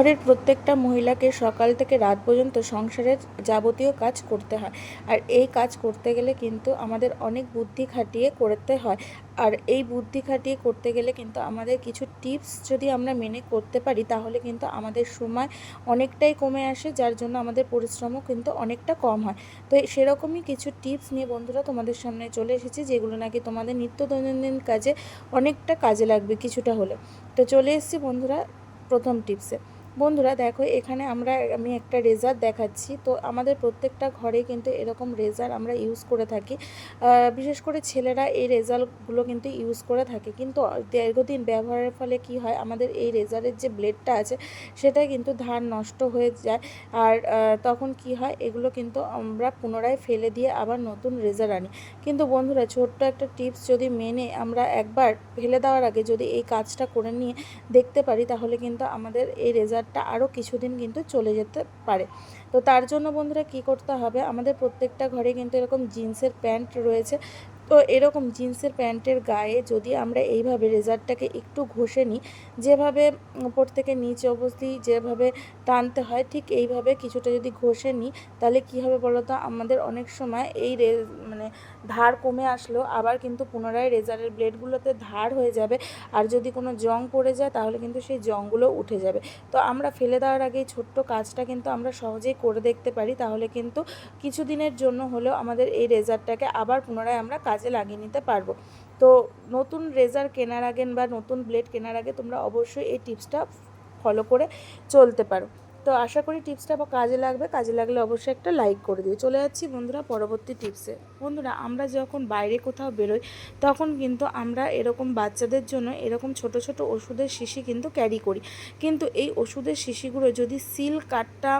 ঘরের প্রত্যেকটা মহিলাকে সকাল থেকে রাত পর্যন্ত সংসারের যাবতীয় কাজ করতে হয়। আর এই কাজ করতে গেলে কিন্তু আমাদের অনেক বুদ্ধি খাটিয়ে করতে হয়। আর এই বুদ্ধি খাটিয়ে করতে গেলে কিন্তু আমাদের কিছু টিপস যদি আমরা মেনে করতে পারি, তাহলে কিন্তু আমাদের সময় অনেকটাই কমে আসে, যার জন্য আমাদের পরিশ্রমও কিন্তু অনেকটা কম হয়। তো সেরকমই কিছু টিপস নিয়ে বন্ধুরা তোমাদের সামনে চলে এসেছি, যেগুলো নাকি তোমাদের নিত্য দৈনন্দিন কাজে অনেকটা কাজে লাগবে কিছুটা হলে তো চলে এসেছি বন্ধুরা প্রথম টিপসে। বন্ধুরা, দেখো, এখানে আমরা, আমি একটা রেজার দেখাচ্ছি। তো আমাদের প্রত্যেকটা ঘরে কিন্তু এরকম রেজার আমরা ইউজ করে থাকি। বিশেষ করে ছেলেরা এই রেজারগুলো কিন্তু ইউজ করে থাকে। কিন্তু দীর্ঘদিন ব্যবহারের ফলে কি হয়, আমাদের এই রেজারের যে ব্লেডটা আছে সেটা কিন্তু ধার নষ্ট হয়ে যায়। আর তখন কি হয়, এগুলো কিন্তু আমরা পুনরায় ফেলে দিয়ে আবার নতুন রেজার আনি। কিন্তু বন্ধুরা, ছোট্ট একটা টিপস যদি মেনে আমরা একবার ফেলে দেওয়ার আগে যদি এই কাজটা করে নিয়ে দেখতে পারি, তাহলে কিন্তু আমাদের এই রেজাল্টটা আরও কিছুদিন কিন্তু চলে যেতে পারে। তো তার জন্য বন্ধুরা কি করতে হবে? আমাদের প্রত্যেকটা ঘরে কিন্তু এরকম জিন্সের প্যান্ট রয়েছে। তো এরকম জিন্সের প্যান্টের গায়ে যদি আমরা এইভাবে রেজারটাকে একটু ঘষে নিই, যেভাবে উপর থেকে নিচ অবধি যেভাবে টানতে হয়, ঠিক এইভাবে কিছুটা যদি ঘষে নিই, তাহলে কী হবে বলো তো আমাদের অনেক সময় এই রে মানে ধার কমে আসলো আবার কিন্তু পুনরায় রেজারের ব্লেডগুলোতে ধার হয়ে যাবে। আর যদি কোনো জং পড়ে যায়, তাহলে কিন্তু সেই জংগুলো উঠে যাবে। তো আমরা ফেলে দেওয়ার আগে ছোট্ট কাজটা কিন্তু আমরা সহজেই করে দেখতে পারি। তাহলে কিন্তু কিছুদিনের জন্য হলেও আমাদের এই রেজারটাকে আবার পুনরায় আমরা কাজে লাগিয়ে নিতে পারব। তো নতুন রেজার কেনার আগে বা নতুন ব্লেড কেনার আগে তোমরা অবশ্যই এই টিপসটা ফলো করে চলতে পারো। তো আশা করি টিপসটা বা কাজে লাগবে, কাজে লাগলে অবশ্যই একটা লাইক করে দিও। চলে যাচ্ছি বন্ধুরা পরবর্তী টিপসে বন্ধুরা, আমরা যখন বাইরে কোথাও বেরোই, তখন কিন্তু আমরা এরকম বাচ্চাদের জন্য এরকম ছোট ছোট ওষুধের শিশি কিন্তু ক্যারি করি। কিন্তু এই ওষুধের শিশিগুলো যদি সিল কাটটা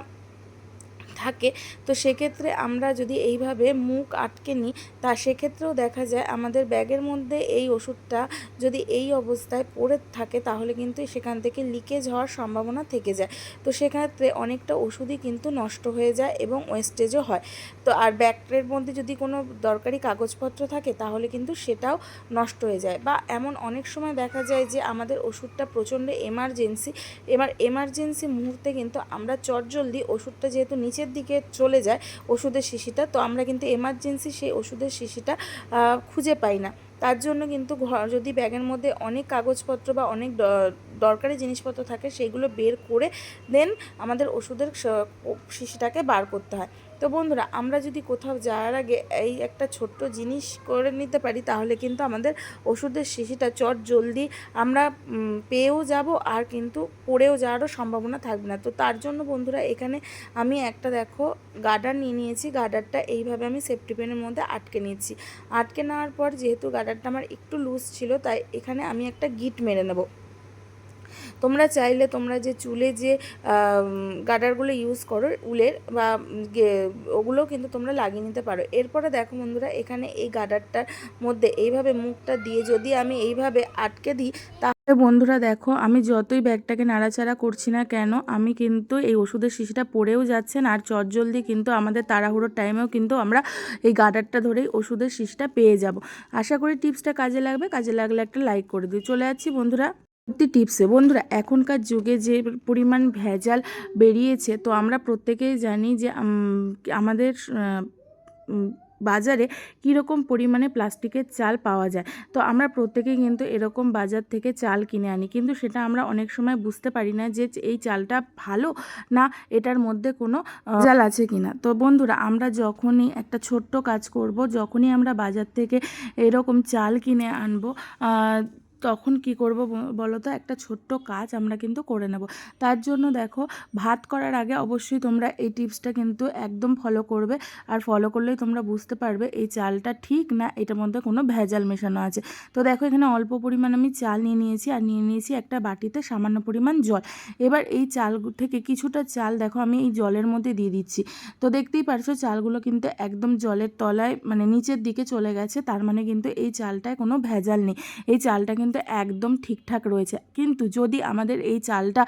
থাকে, তো সেক্ষেত্রে আমরা যদি এইভাবে মুখ আটকে নিই, তা সেক্ষেত্রেও দেখা যায় আমাদের ব্যাগের মধ্যে এই ওষুধটা যদি এই অবস্থায় পড়ে থাকে, তাহলে কিন্তু সেখান থেকে লিকেজ হওয়ার সম্ভাবনা থেকে যায়। তো সেক্ষেত্রে অনেকটা ওষুধই কিন্তু নষ্ট হয়ে যায় এবং ওয়েস্টেজও হয়। তো আর ব্যাগের মধ্যে যদি কোনো দরকারি কাগজপত্র থাকে, তাহলে কিন্তু সেটাও নষ্ট হয়ে যায়। বা এমন অনেক সময় দেখা যায় যে আমাদের ওষুধটা প্রচণ্ড এমার্জেন্সি এবার এমার্জেন্সি মুহূর্তে কিন্তু আমরা চটজলদি ওষুধটা যেহেতু নিচের দিকে চলে যায় ওষুধের শিশিটা, তো আমরা কিন্তু এমার্জেন্সি সেই ওষুধের শিশিটা খুঁজে পাই না। তার জন্য কিন্তু ঘর যদি ব্যাগের মধ্যে অনেক কাগজপত্র বা অনেক দরকারি জিনিসপত্র থাকে, সেগুলো বের করে দেন আমাদের ওষুধের শিশিটাকে বার করতে হয়। তো বন্ধুরা, আমরা যদি কোথাও যাওয়ার আগে এই একটা ছোট্ট জিনিস করে নিতে পারি, তাহলে কিন্তু আমাদের ওষুধের শিশিটা চট জলদি আমরা পেয়েও যাব আর কিন্তু পড়েও যাওয়ারও সম্ভাবনা থাকবে না। তো তার জন্য বন্ধুরা, এখানে আমি একটা দেখো গার্ডার নিয়ে নিয়েছি। গার্ডারটা এইভাবে আমি সেফটি পেনের মধ্যে আটকে নিয়েছি। আটকে নেওয়ার পর যেহেতু গার্ডারটা আমার একটু লুজ ছিল, তাই এখানে আমি একটা গিট মেরে নেব। তোমরা চাইলে তোমরা যে চুলে যে গার্ডারগুলো ইউজ করো, উলের বা ওগুলোও কিন্তু তোমরা লাগিয়ে নিতে পারো। এরপরে দেখো বন্ধুরা, এখানে এই গার্ডারটার মধ্যে এইভাবে মুখটা দিয়ে যদি আমি এইভাবে আটকে দিই, তাহলে বন্ধুরা দেখো, আমি যতই ব্যাগটাকে নাড়াচাড়া করছি না কেন, আমি কিন্তু এই ওষুধের শিশিটা পড়েও যাচ্ছেন আর চটজলদি কিন্তু আমাদের তাড়াহুড়োর টাইমেও কিন্তু আমরা এই গার্ডারটা ধরেই ওষুধের শিশিটা পেয়ে যাব। আশা করি টিপসটা কাজে লাগবে। কাজে লাগলে একটা লাইক করে দিও। চলে যাচ্ছি বন্ধুরা। সত্যি টিপসে বন্ধুরা, এখনকার যুগে যে পরিমাণ ভেজাল বেরিয়েছে, তো আমরা প্রত্যেকেই জানি যে আমাদের বাজারে কীরকম পরিমাণে প্লাস্টিকের চাল পাওয়া যায়। তো আমরা প্রত্যেকেই কিন্তু এরকম বাজার থেকে চাল কিনে আনি। কিন্তু সেটা আমরা অনেক সময় বুঝতে পারি না যে, এই চালটা ভালো না, এটার মধ্যে কোনো চাল আছে কিনা। তো বন্ধুরা, আমরা যখনই একটা ছোট্ট কাজ করব, যখনই আমরা বাজার থেকে এরকম চাল কিনে আনব তখন কি করব বলো তো একটা ছোট্ট কাজ আমরা কিন্তু করে নেব। তার জন্য দেখো, ভাত করার আগে অবশ্যই তোমরা এই টিপসটা কিন্তু একদম ফলো করবে। আর ফলো করলেই তোমরা বুঝতে পারবে এই চালটা ঠিক না এটার মধ্যে কোনো ভেজাল মেশানো আছে। তো দেখো, এখানে অল্প পরিমাণ আমি চাল নিয়ে নিয়েছি। আর নিয়ে নিয়েছি একটা বাটিতে সামান্য পরিমাণ জল। এবার এই চাল থেকে কিছুটা চাল দেখো, আমি এই জলের মধ্যে দিয়ে দিচ্ছি। তো দেখতেই পারছ, চালগুলো কিন্তু একদম জলের তলায় মানে নিচের দিকে চলে গেছে। তার মানে কিন্তু এই চালটায় কোনো ভেজাল নেই। এই চালটা কিন্তু একদম ঠিকঠাক রয়েছে। কিন্তু যদি আমাদের এই চালটা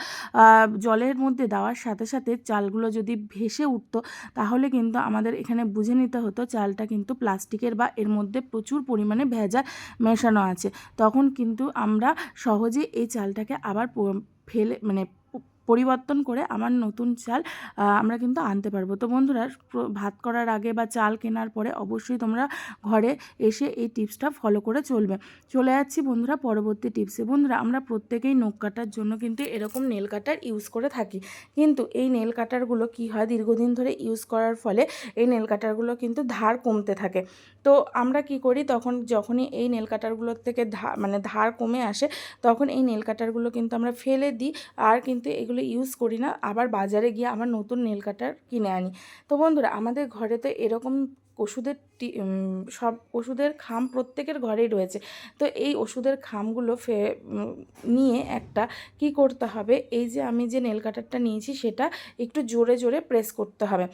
জলের মধ্যে দেওয়ার সাথে সাথে চালগুলো যদি ভেসে উঠতো, তাহলে কিন্তু আমাদের এখানে বুঝে নিতে হতো চালটা কিন্তু প্লাস্টিকের বা এর মধ্যে প্রচুর পরিমাণে ভেজা মেশানো আছে। তখন কিন্তু আমরা সহজে এই চালটাকে আবার ফেলে মানে পরিবর্তন করে আমার নতুন চাল আমরা কিন্তু আনতে পারব। তো বন্ধুরা ভাত করার আগে বা চাল কেনার পরে অবশ্যই তোমরা ঘরে এসে এই টিপসটা ফলো করে চলবে। চলে যাচ্ছি বন্ধুরা পরবর্তী টিপসে। বন্ধুরা, আমরা প্রত্যেকেই নখ কাটার জন্য কিন্তু এরকম নেল কাটার ইউজ করে থাকি। কিন্তু এই নেল কাটারগুলো কি হয়? দীর্ঘদিন ধরে ইউজ করার ফলে এই নেল কাটারগুলো কিন্তু ধার কমতে থাকে। তো আমরা কি করি? তখন যখনই এই নেল কাটারগুলোর থেকে ধার মানে ধার কমে আসে, তখন এই নেল কাটারগুলো কিন্তু আমরা ফেলে দিই। আর কিন্তু এগুলো ইউজ করি না। আবার বাজারে গিয়ে আমার নতুন নেল কাটার কিনে আনি। তো বন্ধুরা, আমাদের ঘরে তো এরকম ওষুধের সব ওষুধের খাম প্রত্যেকের ঘরেই রয়েছে। তো এই ওষুধের খামগুলো ফে নিয়ে একটা কি করতে হবে? এই যে আমি যে নেল কাটারটা নিয়েছি, সেটা একটু জোরে জোরে প্রেস করতে হবে।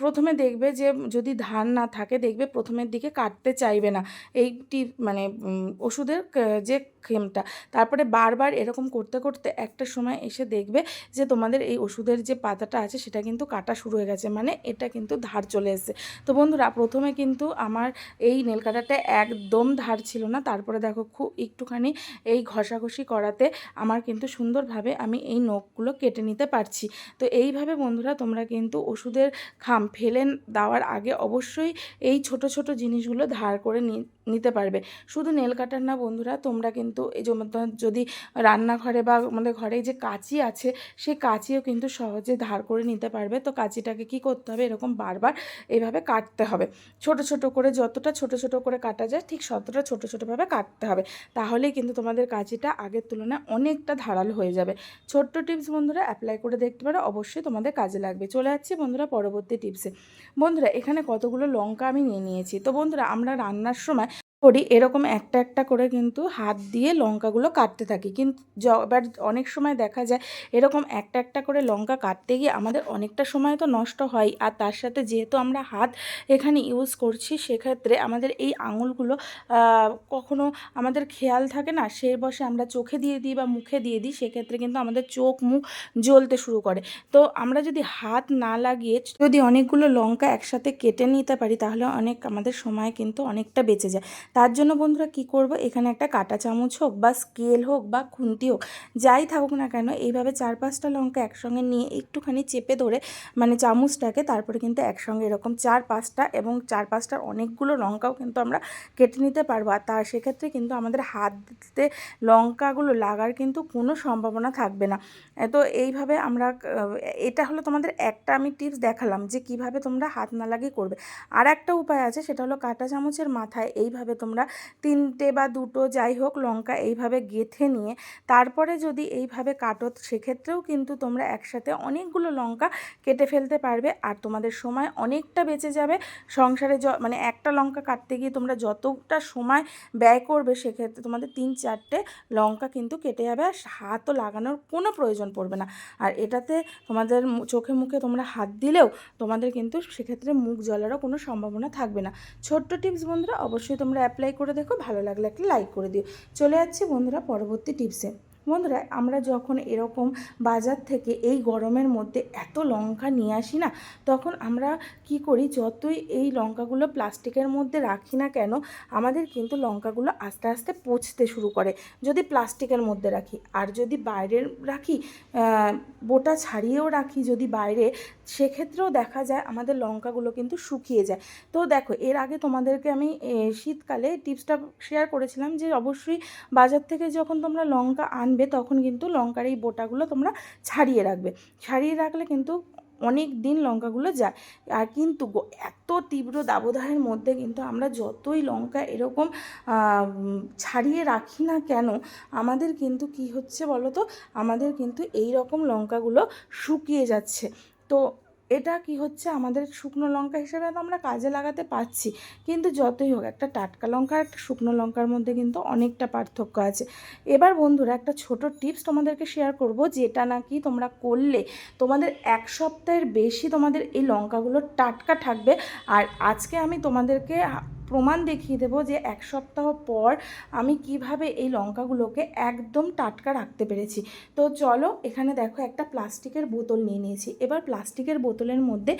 প্রথমে দেখবে যে, যদি ধান না থাকে, দেখবে প্রথমের দিকে কাটতে চাইবে না। এইটি মানে ওষুধের যে খেমটা তারপরে বারবার এরকম করতে করতে একটা সময় এসে দেখবে যে, তোমাদের এই ওষুধের যে পাতাটা আছে, সেটা কিন্তু কাটা শুরু হয়ে গেছে। মানে এটা কিন্তু ধার চলে এসেছে। তো বন্ধুরা, প্রথমে কিন্তু আমার এই নেল কাটারটা একদম ধার ছিল না। তারপরে দেখো, খুব একটুখানি এই ঘষাঘষি করাতে আমার কিন্তু সুন্দরভাবে আমি এই নখগুলো কেটে নিতে পারছি। তো এইভাবে বন্ধুরা, তোমরা কিন্তু ওষুধের খাম ফেলে দেওয়ার আগে অবশ্যই এই ছোট ছোট জিনিসগুলো ধার করে নিতে পারবে। শুধু নেল কাটার না বন্ধুরা, তোমরা কিন্তু এই যদি রান্নাঘরে বা আমাদের ঘরে যে কাঁচি আছে, সেই কাঁচিও কিন্তু সহজে ধার করে নিতে পারবে। তো কাঁচিটাকে কি করতে হবে? এরকম বারবার এইভাবে কাটতে হবে। ছোট ছোট করে যতটা ছোট ছোট করে কাটা যায়, ঠিক ততটা ছোট ছোটোভাবে কাটতে হবে। তাহলেই কিন্তু তোমাদের কাঁচিটা আগের তুলনায় অনেকটা ধারালো হয়ে যাবে। ছোট্ট টিপস বন্ধুরা অ্যাপ্লাই করে দেখতে পারো। অবশ্যই তোমাদের কাজে লাগবে। চলে যাচ্ছি বন্ধুরা, পরবর্তী টিপসে। বন্ধুরা এখানে কতগুলো লঙ্কা আমি নিয়ে নিয়েছি। তো বন্ধুরা আমরা রান্নার সময় করি, এরকম একটা একটা করে কিন্তু হাত দিয়ে লঙ্কাগুলো কাটতে থাকি। কিন্তু এবার অনেক সময় দেখা যায়, এরকম একটা একটা করে লঙ্কা কাটতে গিয়ে আমাদের অনেকটা সময় তো নষ্ট হয়। আর তার সাথে যেহেতু আমরা হাত এখানে ইউজ করছি, সেক্ষেত্রে আমাদের এই আঙুলগুলো কখনো আমাদের খেয়াল থাকে না, সে বসে আমরা চোখে দিয়ে দিই বা মুখে দিয়ে দিই, সেক্ষেত্রে কিন্তু আমাদের চোখ মুখ জ্বলতে শুরু করে। তো আমরা যদি হাত না লাগিয়ে যদি অনেকগুলো লঙ্কা একসাথে কেটে নিতে পারি, তাহলে অনেক আমাদের সময় কিন্তু অনেকটা বেঁচে যায়। তার জন্য বন্ধুরা কি করব? এখানে একটা কাঁটা চামচ হোক বা স্কেল হোক বা খুন্তি হোক, যাই থাকুক না কেন, এইভাবে চার পাঁচটা লঙ্কা একসঙ্গে নিয়ে একটুখানি চেপে ধরে মানে চামচটাকে তারপরে কিন্তু একসঙ্গে এরকম চার পাঁচটা এবং চার পাঁচটার অনেকগুলো লঙ্কাও কিন্তু আমরা কেটে নিতে পারব। আর তার সেক্ষেত্রে কিন্তু আমাদের হাতে লঙ্কাগুলো লাগার কিন্তু কোনো সম্ভাবনা থাকবে না। তো এইভাবে আমরা, এটা হলো তোমাদের একটা আমি টিপস দেখালাম যে কীভাবে তোমরা হাত না লাগিয়ে করবে। আর একটা উপায় আছে, সেটা হলো কাঁটা চামচের মাথায় এইভাবে তোমরা তিনটে বা দুটো যাই হোক লঙ্কা এইভাবে গেঁথে নিয়ে, তারপরে যদি এইভাবে কাটো, সেক্ষেত্রেও কিন্তু তোমরা একসাথে অনেকগুলো লঙ্কা কেটে ফেলতে পারবে আর তোমাদের সময় অনেকটা বেঁচে যাবে। সংসারে য মানে একটা লঙ্কা কাটতে গিয়ে তোমরা যতটা সময় ব্যয় করবে, সেক্ষেত্রে তোমাদের তিন চারটে লঙ্কা কিন্তু কেটে যাবে আর হাতও লাগানোর কোনো প্রয়োজন পড়বে না। আর এটাতে তোমাদের চোখে মুখে তোমরা হাত দিলেও তোমাদের কিন্তু সেক্ষেত্রে মুখ জ্বলারও কোনো সম্ভাবনা থাকবে না। ছোট্ট টিপস বন্ধুরা, অবশ্যই তোমরা অ্যাপ্লাই করে দেখো ভালো লাগলে একটা লাইক করে দিও। চলে যাচ্ছি বন্ধুরা পরবর্তী টিপসে বন্ধুরা, আমরা যখন এরকম বাজার থেকে এই গরমের মধ্যে এত লঙ্কা নিয়ে আসি না, তখন আমরা কি করি? যতই এই লঙ্কাগুলো প্লাস্টিকের মধ্যে রাখি না কেন, আমাদের কিন্তু লঙ্কাগুলো আস্তে আস্তে পচতে শুরু করে। যদি প্লাস্টিকের মধ্যে রাখি, আর যদি বাইরে রাখি বোটা ছাড়িয়েও রাখি যদি বাইরে, সেক্ষেত্রেও দেখা যায় আমাদের লঙ্কাগুলো কিন্তু শুকিয়ে যায়। তো দেখো, এর আগে তোমাদেরকে আমি শীতকালে টিপসটা শেয়ার করেছিলাম যে, অবশ্যই বাজার থেকে যখন তোমরা লঙ্কা আনবে তখন কিন্তু লঙ্কার এই বোটাগুলো তোমরা ছাড়িয়ে রাখবে। ছাড়িয়ে রাখলে কিন্তু অনেক দিন লঙ্কাগুলো যায়। আর কিন্তু এত তীব্র দাবদাহের মধ্যে কিন্তু আমরা যতই লঙ্কা এরকম ছাড়িয়ে রাখি না কেন, আমাদের কিন্তু কি হচ্ছে বলো তো আমাদের কিন্তু এই রকম লঙ্কাগুলো শুকিয়ে যাচ্ছে। তো এটা কি হচ্ছে? আমাদের শুকনো লঙ্কা হিসেবে তো আমরা কাজে লাগাতে পারছি। কিন্তু যতই হোক, একটা টাটকা লঙ্কা আর একটা শুকনো লঙ্কার মধ্যে কিন্তু অনেকটা পার্থক্য আছে। এবার বন্ধুরা, একটা ছোট টিপস তোমাদেরকে শেয়ার করব, যেটা নাকি তোমরা করলে তোমাদের এক সপ্তাহের বেশি তোমাদের এই লঙ্কাগুলো টাটকা থাকবে। আর আজকে আমি তোমাদেরকে প্রমাণ দেখিয়ে দেবো যে এক সপ্তাহ পর আমি কীভাবে এই লঙ্কাগুলোকে একদম টাটকা রাখতে পেরেছি। তো চলো এখানে দেখো একটা প্লাস্টিকের বোতল নিয়ে নিয়েছি। এবার প্লাস্টিকের বোতলের মধ্যে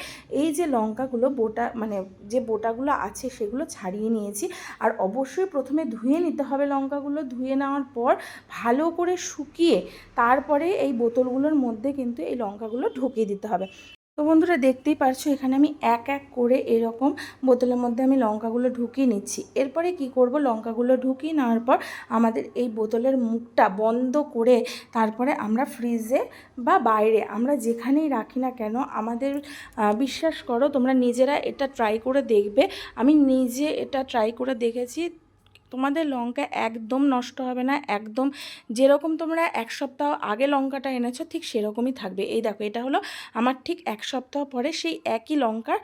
এই যে লঙ্কাগুলো বোটা মানে যে বোটাগুলো আছে সেগুলো ছাড়িয়ে নিয়েছি। আর অবশ্যই প্রথমে ধুয়ে নিতে হবে লঙ্কাগুলো। ধুয়ে নেওয়ার পর ভালো করে শুকিয়ে তারপরে এই বোতলগুলোর মধ্যে কিন্তু এই লঙ্কাগুলো ঢুকিয়ে দিতে হবে। তো বন্ধুরা দেখতেই পারছ, এখানে আমি এক এক করে এরকম বোতলের মধ্যে আমি লঙ্কাগুলো ঢুকিয়ে নিচ্ছি। এরপরে কি করব? লঙ্কাগুলো ঢুকিয়ে নেওয়ার পর আমাদের এই বোতলের মুখটা বন্ধ করে তারপরে আমরা ফ্রিজে বা বাইরে আমরা যেখানেই রাখি না কেন, আমাদের বিশ্বাস করো তোমরা নিজেরা এটা ট্রাই করে দেখবে। আমি নিজে এটা ট্রাই করে দেখেছি তোমাদের লঙ্কা একদম নষ্ট হবে না, একদম যেরকম তোমরা এক সপ্তাহ আগে লঙ্কাটা এনেছো ঠিক সেরকমই থাকবে। এই দেখো, এটা হলো আমার ঠিক এক সপ্তাহ পরে সেই একই লঙ্কার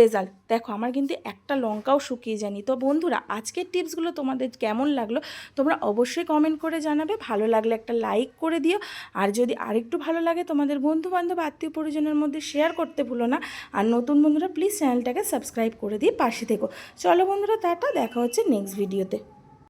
রেজাল্ট দেখো, আমার কিন্তু একটা লঙ্কাও শুকিয়ে যায়নি। তো বন্ধুরা, আজকের টিপসগুলো তোমাদের কেমন লাগল তোমরা অবশ্যই কমেন্ট করে জানাবে। ভালো লাগলে একটা লাইক করে দিও। আর যদি আরেকটু ভালো লাগে তোমাদের বন্ধু বান্ধব আত্মীয় পরিজনের মধ্যে শেয়ার করতে ভুলো না। আর নতুন বন্ধুরা প্লিজ চ্যানেলটাকে সাবস্ক্রাইব করে দিয়ে পাশে থেকো। চলো বন্ধুরা, টাটা, দেখা হচ্ছে নেক্সট ভিডিওতে